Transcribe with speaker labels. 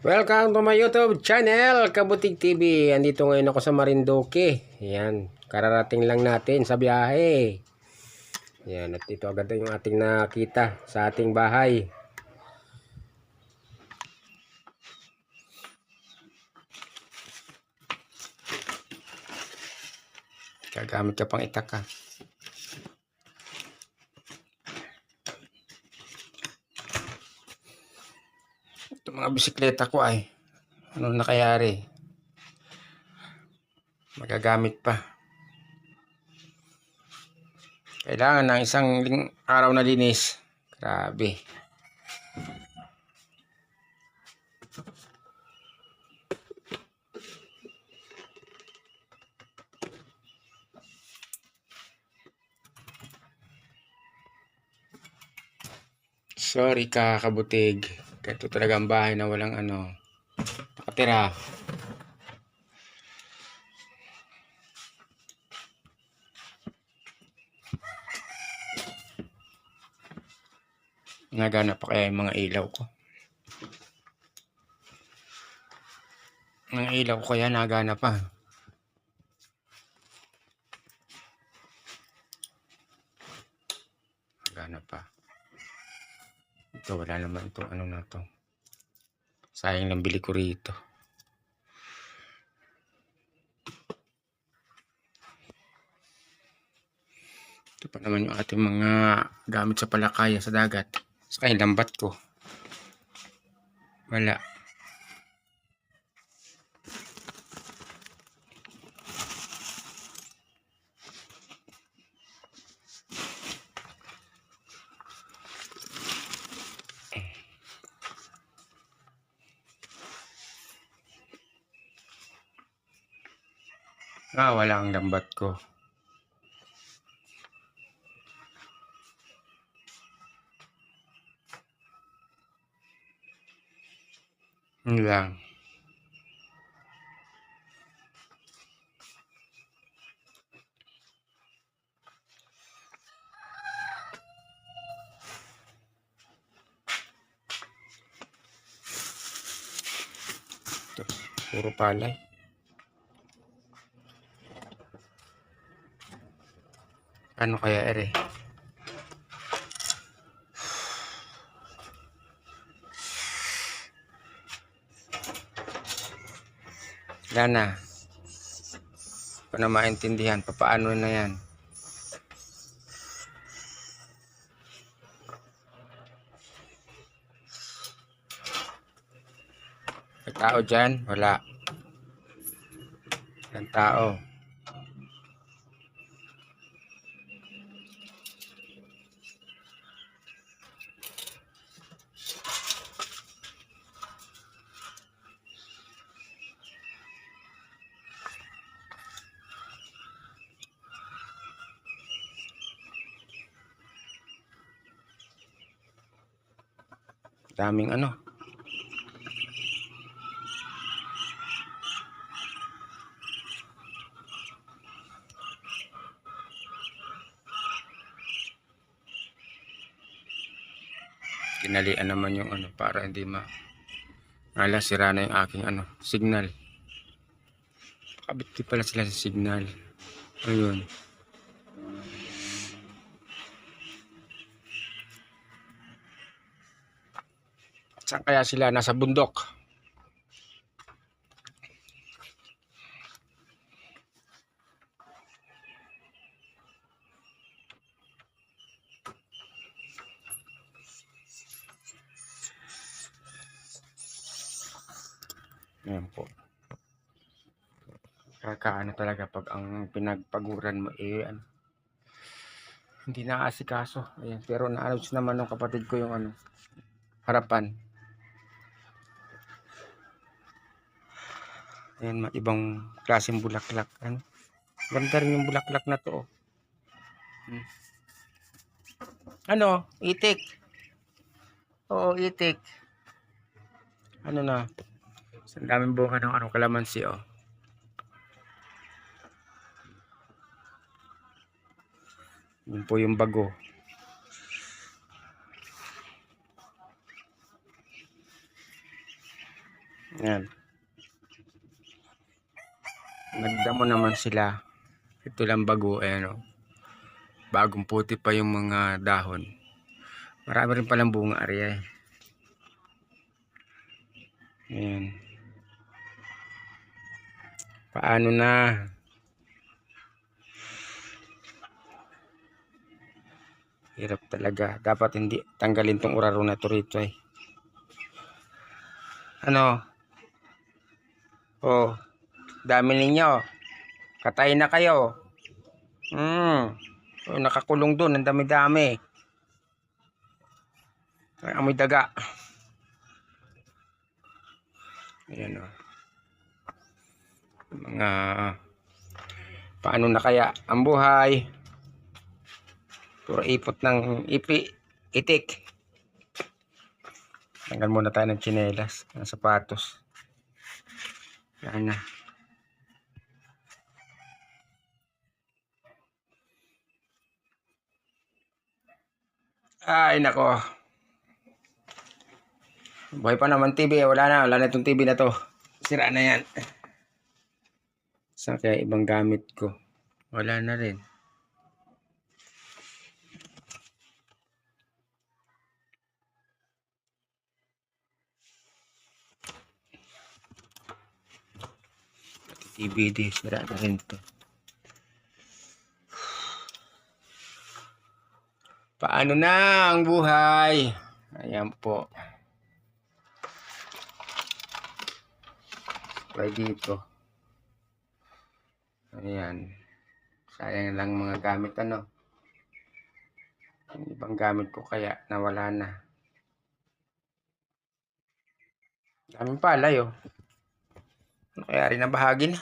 Speaker 1: Welcome to my YouTube channel, Kabutig TV. Andito ngayon ako sa Marinduque. Yan, kararating lang natin sa biyahe. Yan, at ito agad yung ating nakita sa ating bahay. Gagamit ka pang itak ka. Ito mga bisikleta ko ay ano nakayari. Magagamit pa. Kailangan ng isang araw na linis. Grabe. Sorry kakabutig. Ganito talaga ang bahay na walang ano. Nakatira. Nagana pa kaya yung mga ilaw ko. Mga ilaw ko kaya nagana pa. Nagana pa. Ito, wala naman ito. Ano na to? Sayang lang bili ko rito. Ito pa naman yung ating mga gamit sa palakaya sa dagat. Yung lambat ko. Wala. Ah, wala ang lambat ko. Lang. Puro palay. Ano kaya ere? Wala na. Hindi maintindihan. Papaano na yan? May tao dyan? Wala. Walang tao. Daming ano. Kinalian naman yung ano para hindi ma Ala, sira na yung aking ano, signal. Kabit pala sila sa signal. Ayun. Kaya sila? Nasa bundok. Ayan po. Kakaano talaga pag ang pinagpaguran mo eh ano, hindi na asikaso. Ayan, pero na-announce naman ng kapatid ko yung ano, harapan. Ayan, ma- ibang klaseng bulaklak. Ano? Ganda rin yung bulaklak na to. oh. Hmm. Ano? Itik. Oo, itik. Ano na? Ang daming bunga ng ano, kalamansi, oh. Yun po yung bago. Yan. Nagdamo naman sila. Ito lang bago, eh, no? Bagong puti pa yung mga dahon. Marami rin palang bunga, Arya, eh. Ayan. Paano na? Hirap talaga. Dapat hindi tanggalin tong uraro na to rito eh. Ano? Oh, dami ninyo. Katay na kayo. Hmm. Oh, nakakulong doon. Ang dami-dami. Amoy daga. Ayan o. Mga paano na kaya ang buhay? Puro ipot ng ipi, itik. Tanggal muna tayo ng tsinelas, ng sapatos. Yan na. Ay, nako. Buhay pa naman TV. Wala na. Wala na itong TV na to. Sira na yan. Saan kaya ibang gamit ko? Wala na rin. Pati TVD. Sira na rin to. Paano na ang buhay? Ayan po. Try dito. Ayan. Sayang lang mga gamit ano. Yung ibang gamit ko kaya nawala na. Daming palay oh. Ano kaya rin bahagi na?